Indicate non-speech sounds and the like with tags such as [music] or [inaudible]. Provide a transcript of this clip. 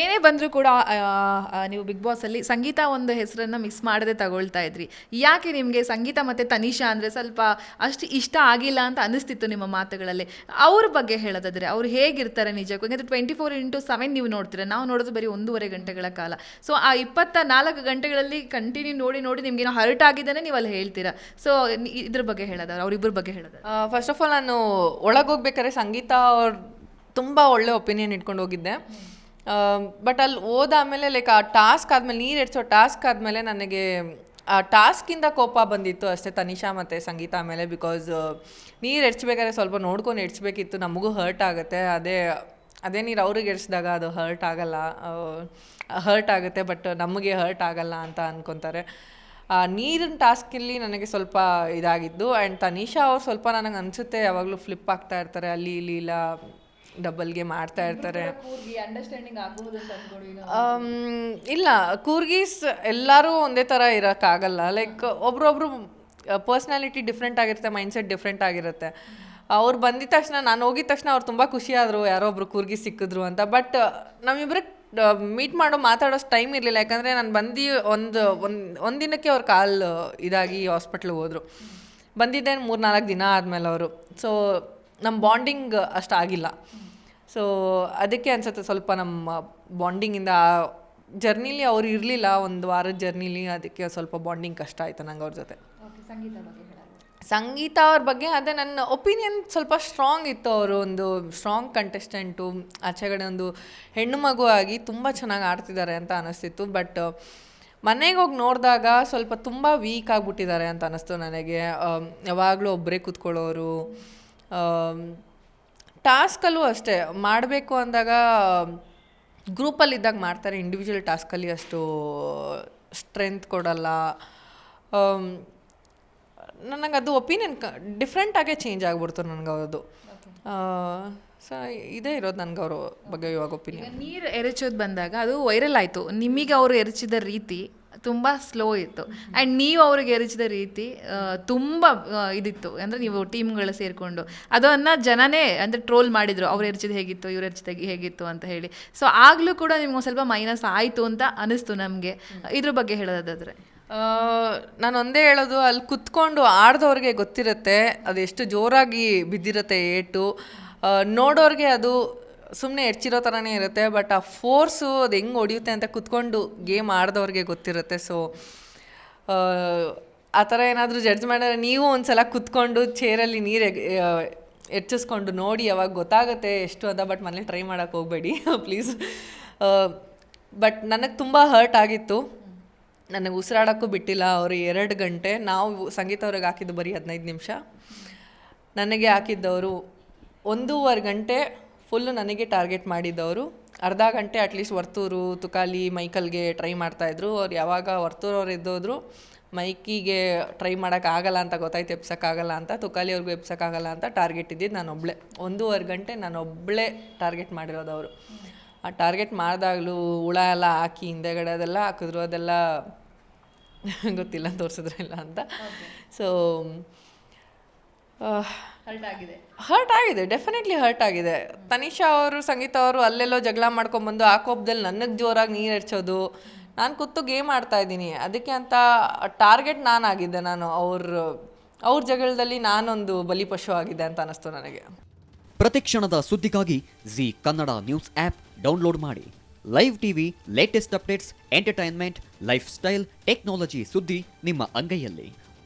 ಏನೇ ಬಂದರೂ ಕೂಡ ನೀವು ಬಿಗ್ ಬಾಸಲ್ಲಿ ಸಂಗೀತ ಒಂದು ಹೆಸರನ್ನು ಮಿಸ್ ಮಾಡದೆ ತಗೊಳ್ತಾ ಇದ್ರಿ. ಯಾಕೆ ನಿಮಗೆ ಸಂಗೀತ ಮತ್ತು ತನಿಷಾ ಅಂದರೆ ಸ್ವಲ್ಪ ಅಷ್ಟು ಇಷ್ಟ ಆಗಿಲ್ಲ ಅಂತ ಅನಿಸ್ತಿತ್ತು ನಿಮ್ಮ ಮಾತುಗಳಲ್ಲಿ? ಅವ್ರ ಬಗ್ಗೆ ಹೇಳೋದಾದರೆ ಅವ್ರು ಹೇಗಿರ್ತಾರೆ ನಿಜಕ್ಕೂ? ಯಾಕಂದರೆ ಟ್ವೆಂಟಿ ಫೋರ್ ಇಂಟು ಸೆವೆನ್ ನೀವು ನೋಡ್ತೀರ ನಾವು ನೋಡೋದು ಬರೀ ಒಂದೂವರೆ ಗಂಟೆಗಳ ಕಾಲ. ಸೊ ಆ ಇಪ್ಪತ್ತ ನಾಲ್ಕು ಗಂಟೆಗಳಲ್ಲಿ ಕಂಟಿನ್ಯೂ ನೋಡಿ ನೋಡಿ ನಿಮ್ಗೇನೋ ಹರ್ಟ್ ಆಗಿದ್ದಾನೆ ನೀವು ಅಲ್ಲಿ ಹೇಳ್ತೀರಾ ಸೊ ಇದ್ರ ಬಗ್ಗೆ ಹೇಳೋದಾದ್ರೆ ಅವ್ರಿಬ್ಬರ ಬಗ್ಗೆ ಹೇಳೋದಾದ್ರೆ. ಫಸ್ಟ್ ಆಫ್ ಆಲ್ ನಾನು ಒಳಗೆ ಹೋಗ್ಬೇಕಾದ್ರೆ ಸಂಗೀತ ಅವ್ರು ತುಂಬ ಒಳ್ಳೆ ಒಪಿನಿಯನ್ ಇಟ್ಕೊಂಡು ಹೋಗಿದ್ದೆ. ಬಟ್ ಅಲ್ಲಿ ಓದಾದಮೇಲೆ ಲೈಕ್ ಆ ಟಾಸ್ಕ್ ಆದಮೇಲೆ, ನೀರು ಎಡ್ಸೋ ಟಾಸ್ಕ್ ಆದಮೇಲೆ ನನಗೆ, ಆ ಟಾಸ್ಕಿಂದ ಕೋಪ ಬಂದಿತ್ತು ಅಷ್ಟೇ ತನಿಷಾ ಮತ್ತು ಸಂಗೀತ ಮೇಲೆ ಬಿಕಾಸ್ ನೀರು ಎಡ್ಸ್ಬೇಕಾದ್ರೆ ಸ್ವಲ್ಪ ನೋಡ್ಕೊಂಡು ಎಡ್ಸ್ಬೇಕಿತ್ತು ನಮಗೂ ಹರ್ಟ್ ಆಗುತ್ತೆ. ಅದೇ ಅದೇ ನೀರು ಅವ್ರಿಗೆ ಎಡ್ಸಿದಾಗ ಅದು ಹರ್ಟ್ ಆಗಲ್ಲ. ಹರ್ಟ್ ಆಗುತ್ತೆ ಬಟ್ ನಮಗೆ ಹರ್ಟ್ ಆಗಲ್ಲ ಅಂತ ಅಂದ್ಕೊತಾರೆ ನೀರಿನ ಟಾಸ್ಕಲ್ಲಿ ನನಗೆ ಸ್ವಲ್ಪ ಇದಾಗಿದ್ದು. ಆ್ಯಂಡ್ ತನಿಷಾ ಅವ್ರು ಸ್ವಲ್ಪ ನನಗೆ ಅನಿಸುತ್ತೆ. ಯಾವಾಗಲೂ ಫ್ಲಿಪ್ ಆಗ್ತಾ ಇರ್ತಾರೆ. ಅಲ್ಲಿ, ಇಲ್ಲಿ, ಇಲ್ಲ. ಡಬಲ್ಗೆ ಮಾಡ್ತಾ ಇರ್ತಾರೆ. ಇಲ್ಲ ಕೂರ್ಗೀಸ್ ಎಲ್ಲರೂ ಒಂದೇ ಥರ ಇರೋಕ್ಕಾಗಲ್ಲ. ಲೈಕ್ ಒಬ್ರೊಬ್ರು ಪರ್ಸ್ನಾಲಿಟಿ ಡಿಫ್ರೆಂಟ್ ಆಗಿರುತ್ತೆ ಮೈಂಡ್ಸೆಟ್ ಡಿಫ್ರೆಂಟ್ ಆಗಿರುತ್ತೆ. ಅವ್ರು ಬಂದಿದ ತಕ್ಷಣ ನಾನು ಹೋಗಿದ ತಕ್ಷಣ ಅವ್ರು ತುಂಬ ಖುಷಿಯಾದರು ಯಾರೋ ಒಬ್ರು ಕೂರ್ಗಿ ಸಿಕ್ಕಿದ್ರು ಅಂತ. ಬಟ್ ನಮ್ಮಿಬ್ಬರಿಗೆ ಮೀಟ್ ಮಾಡೋ ಮಾತಾಡೋಷ್ಟು ಟೈಮ್ ಇರಲಿಲ್ಲ. ಯಾಕಂದರೆ ನಾನು ಬಂದು ಒಂದು ಒಂದು ಒಂದು ದಿನಕ್ಕೆ ಅವ್ರ ಕಾಲು ಇದಾಗಿ ಹಾಸ್ಪಿಟ್ಲಿಗೆ ಹೋದರು. ಬಂದಿದ್ದೇನು ಮೂರು ನಾಲ್ಕು ದಿನ ಆದಮೇಲೆ ಅವರು. ಸೊ ನಮ್ಮ ಬಾಂಡಿಂಗ್ ಅಷ್ಟು ಆಗಿಲ್ಲ. ಸೊ ಅದಕ್ಕೆ ಅನ್ಸುತ್ತೆ ಸ್ವಲ್ಪ ನಮ್ಮ ಬಾಂಡಿಂಗಿಂದ ಜರ್ನಿಲಿ ಅವ್ರು ಇರಲಿಲ್ಲ ಒಂದು ವಾರದ ಜರ್ನಿಲಿ ಅದಕ್ಕೆ ಸ್ವಲ್ಪ ಬಾಂಡಿಂಗ್ ಕಷ್ಟ ಆಯಿತು ನಂಗೆ ಅವ್ರ ಜೊತೆ. ಸಂಗೀತ ಬಗ್ಗೆ ಸಂಗೀತ ಅವ್ರ ಬಗ್ಗೆ ಅದೇ ನನ್ನ ಒಪಿನಿಯನ್ ಸ್ವಲ್ಪ ಸ್ಟ್ರಾಂಗ್ ಇತ್ತು ಅವರು ಒಂದು ಸ್ಟ್ರಾಂಗ್ ಕಂಟೆಸ್ಟೆಂಟು ಆಚೆಗಡೆ ಒಂದು ಹೆಣ್ಣು ಮಗು ಆಗಿ ತುಂಬ ಚೆನ್ನಾಗಿ ಆಡ್ತಿದ್ದಾರೆ ಅಂತ ಅನಿಸ್ತಿತ್ತು ಬಟ್ ಮನೆಗೆ ಹೋಗಿ ನೋಡಿದಾಗ ಸ್ವಲ್ಪ ತುಂಬ ವೀಕ್ ಆಗಿಬಿಟ್ಟಿದ್ದಾರೆ ಅಂತ ಅನ್ನಿಸ್ತು ನನಗೆ. ಯಾವಾಗಲೂ ಒಬ್ಬರೇ ಕೂತ್ಕೊಳ್ಳೋರು ಟಾಸ್ಕಲ್ಲೂ ಅಷ್ಟೇ, ಮಾಡಬೇಕು ಅಂದಾಗ, ಗ್ರೂಪಲ್ಲಿ ಇದ್ದಾಗ ಮಾಡ್ತಾರೆ ಇಂಡಿವಿಜುವಲ್ ಟಾಸ್ಕಲ್ಲಿ ಅಷ್ಟು ಸ್ಟ್ರೆಂತ್ ಕೊಡಲ್ಲ. ನನಗೆ ಅದು ಒಪಿನಿಯನ್ ಕ ಡಿಫ್ರೆಂಟಾಗೇ ಚೇಂಜ್ ಆಗ್ಬಿಡ್ತು ನನಗೆ ಅದು ಸೊ ಇದೇ ಇರೋದು ನನಗೆ ಅವ್ರ ಬಗ್ಗೆ ಇವಾಗ ಒಪಿನಿಯನ್ ನೀರು ಎರಚೋದು ಬಂದಾಗ ಅದು ವೈರಲ್ ಆಯಿತು. ನಿಮಗೆ ಅವರು ಎರಚಿದ ರೀತಿ ತುಂಬ ಸ್ಲೋ ಇತ್ತು. ಆ್ಯಂಡ್ ನೀವು ಅವ್ರಿಗೆ ಎರಚಿದ ರೀತಿ ತುಂಬ ಇದಿತ್ತು. ಅಂದರೆ ನೀವು ಟೀಮ್ಗಳು ಸೇರಿಕೊಂಡು. ಅದನ್ನು ಜನನೇ ಅಂದರೆ ಟ್ರೋಲ್ ಮಾಡಿದರು. ಅವ್ರು ಎರಚಿದ ಹೇಗಿತ್ತು ಇವ್ರು ಎರಚಿದ ಹೇಗಿತ್ತು ಅಂತ ಹೇಳಿ. ಸೊ ಆಗಲೂ ಕೂಡ ನಿಮ್ಗೆ ಸ್ವಲ್ಪ ಮೈನಸ್ ಆಯಿತು ಅಂತ ಅನಿಸ್ತು ನಮಗೆ. ಇದ್ರ ಬಗ್ಗೆ ಹೇಳೋದಾದರೆ. ನಾನು ಒಂದೇ ಹೇಳೋದು ಅಲ್ಲಿ ಕುತ್ಕೊಂಡು ಆಡ್ದವ್ರಿಗೆ ಗೊತ್ತಿರುತ್ತೆ. ಅದು ಎಷ್ಟು ಜೋರಾಗಿ ಬಿದ್ದಿರುತ್ತೆ ಏಟು. ನೋಡೋರಿಗೆ ಅದು ಸುಮ್ಮನೆ ಎಡ್ಚಿರೋ ಥರನೇ ಇರುತ್ತೆ ಬಟ್ ಆ ಫೋರ್ಸು ಅದು ಹೆಂಗೆ ಹೊಡಿಯುತ್ತೆ ಅಂತ ಕುತ್ಕೊಂಡು ಗೇಮ್ ಆಡಿದವ್ರಿಗೆ ಗೊತ್ತಿರುತ್ತೆ. ಸೊ ಆ ಥರ ಏನಾದರೂ ಜಡ್ಜ್ ಮಾಡಿದ್ರೆ ನೀವು ಒಂದು ಸಲ ಕುತ್ಕೊಂಡು ಚೇರಲ್ಲಿ ನೀರು ಹೆಚ್ಚಿಸ್ಕೊಂಡು ನೋಡಿ ಅವಾಗ ಗೊತ್ತಾಗುತ್ತೆ ಎಷ್ಟು ಅಂತ ಬಟ್ ಮನೇಲಿ ಟ್ರೈ ಮಾಡೋಕ್ಕೆ ಹೋಗಬೇಡಿ ಪ್ಲೀಸ್ [laughs] ಬಟ್ ನನಗೆ ತುಂಬ ಹರ್ಟ್ ಆಗಿತ್ತು. ನನಗೆ ಉಸಿರಾಡೋಕ್ಕೂ ಬಿಟ್ಟಿಲ್ಲ, ಅವರು ಎರಡು ಗಂಟೆ, ನಾವು ಸಂಗೀತ ಅವ್ರಿಗೆ ಹಾಕಿದ್ದು ಬರೀ ಹದಿನೈದು ನಿಮಿಷ. ನನಗೆ ಹಾಕಿದ್ದವರು ಒಂದೂವರೆ ಗಂಟೆ ಫುಲ್ಲು ನನಗೆ ಟಾರ್ಗೆಟ್ ಮಾಡಿದ್ದವರು ಅರ್ಧ ಗಂಟೆ ಅಟ್ಲೀಸ್ಟ್ ವರ್ತೂರು ತುಕಾಲಿ ಮೈಕಲ್ಗೆ ಟ್ರೈ ಮಾಡ್ತಾಯಿದ್ರು ಅವ್ರು ಯಾವಾಗ ವರ್ತೂರು ಅವ್ರು ಎದ್ದೋದ್ರು ಮೈಕಿಗೆ ಟ್ರೈ ಮಾಡೋಕ್ಕಾಗಲ್ಲ ಅಂತ ಗೊತ್ತಾಯ್ತು ಎಪ್ಸೋಕ್ಕಾಗಲ್ಲ ಅಂತ. ತುಕಾಲಿ ಅವ್ರಿಗೂ ಎಪ್ಸೋಕ್ಕಾಗಲ್ಲ ಅಂತ ಟಾರ್ಗೆಟ್ ಇದ್ದಿದ್ದು ನಾನು ಒಬ್ಬಳೇ ಒಂದೂವರೆ ಗಂಟೆ ನಾನು ಒಬ್ಬಳೇ ಟಾರ್ಗೆಟ್ ಮಾಡಿರೋದು ಅವರು. ಆ ಟಾರ್ಗೆಟ್ ಮಾಡಿದಾಗಲೂ ಹುಳ ಎಲ್ಲ ಹಾಕಿ ಹಿಂದೆಗಡೆ ಅದೆಲ್ಲ ಹಾಕಿದ್ರು ಅದೆಲ್ಲ ಗೊತ್ತಿಲ್ಲ ತೋರಿಸಿದ್ರಲ್ಲ ಅಂತ. ಸೊ ಹರ್ಟ್ ಆಗಿದೆ. ಹರ್ಟ್ ಆಗಿದೆ ಡೆಫಿನೆಟ್ಲಿ ಹರ್ಟ್ ಆಗಿದೆ. ತನಿಷಾ ಅವರು ಸಂಗೀತ ಅವರು ಅಲ್ಲೆಲ್ಲೋ ಜಗಳ ಮಾಡ್ಕೊಂಬಂದು ಆ ಕೋಪದಲ್ಲಿ ನನಗೆ ಜೋರಾಗಿ ನೀರು ಎರಚೋದು. ನಾನು ಕೂತು ಗೇಮ್ ಆಡ್ತಾ ಇದ್ದೀನಿ. ಅದಕ್ಕೆ ಅಂತ ಟಾರ್ಗೆಟ್ ನಾನು ಆಗಿದ್ದೆ ನಾನು. ಅವ್ರ ಅವ್ರ ಜಗಳದಲ್ಲಿ ನಾನೊಂದು ಬಲಿಪಶು ಆಗಿದೆ ಅಂತ ಅನ್ನಿಸ್ತು ನನಗೆ. ಪ್ರತಿಕ್ಷಣದ ಸುದ್ದಿಗಾಗಿ Zee Kannada news app download ಮಾಡಿ. Live TV latest updates entertainment lifestyle technology ಸುದ್ದಿ ನಿಮ್ಮ ಅಂಗೈಯಲ್ಲಿ.